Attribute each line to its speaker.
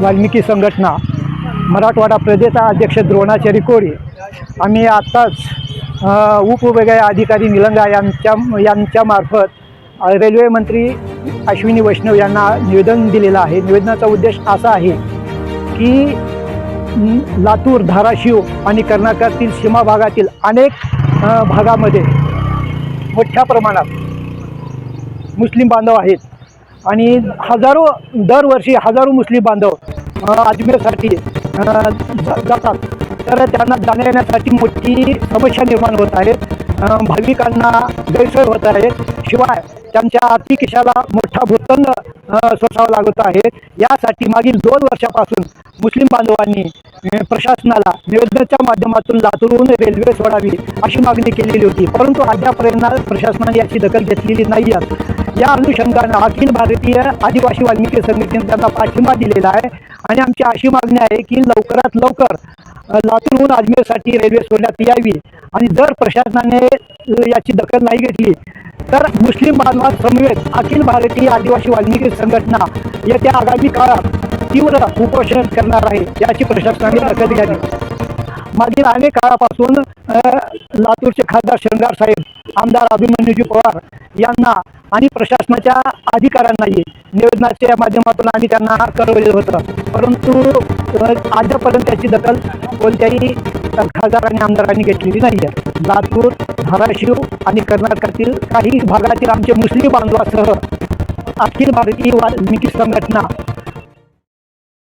Speaker 1: वाल्मिकी संघटना मराठवाडा प्रदेशचा अध्यक्ष द्रोणाचारी कोळी आम्ही आत्ताच उपविभागीय अधिकारी निलंगा यांच्या यांच्यामार्फत रेल्वेमंत्री रेल्वे मंत्री अश्विनी वैष्णव यांना निवेदन दिलेलं आहे. निवेदनाचा उद्देश असा आहे की लातूर धाराशिव आणि कर्नाटकातील सीमा भागातील अनेक भागामध्ये मोठ्या प्रमाणात मुस्लिम बांधव आहेत. आणि हजारो दरवर्षी हजारो मुस्लिम बांधव अजमेरसाठी जातात. तर त्यांना जाण्या येण्यासाठी मोठी समस्या निर्माण होत आहे. भाविकांना गैरसोय होत आहे. शिवाय त्यांच्या आर्थिक खिशाला मोठा भूतंग सोसावा लागत आहे. यासाठी मागील दोन वर्षापासून मुस्लिम बांधवांनी प्रशासनाला निवेदनाच्या माध्यमातून लातूरहून रेल्वे सोडावी अशी मागणी केलेली होती. परंतु अद्यापर्यंत प्रशासनाने याची दखल घेतलेली नाही आहे या अनुषंगानं अखिल भारतीय आदिवासी वाल्मिकी संघटनेने त्यांना पाठिंबा दिलेला आहे. आणि आमची अशी मागणी आहे की लवकरात लवकर लातूरहून अजमेरसाठी रेल्वे सोडण्यात यावी. आणि जर प्रशासनाने याची दखल नाही घेतली तर मुस्लिम बांधवांसमवेत अखिल भारतीय आदिवासी वाल्मिकी संघटना येत्या आगामी काळात तीव्र उपोषण करणार आहे याची प्रशासनाने दखल घ्यावी. मागील अनेक काळापासून लातूरचे खासदार शृंगार साहेब आमदार अभिमन्यूजी पवार यांना आणि प्रशासनाच्या अधिकाऱ्यांनाही निवेदनाच्या माध्यमातून आम्ही त्यांना कळवलेलं होतं. परंतु आजपर्यंत अद्यापर्यंत त्याची दखल कोणत्याही खासदारांनी आमदारांनी घेतलेली नाही आहे. लातूर धाराशिव आणि कर्नाटकातील काही भागातील आमचे मुस्लिम बांधवासह अखिल भारतीय वाल्मिकी संघटना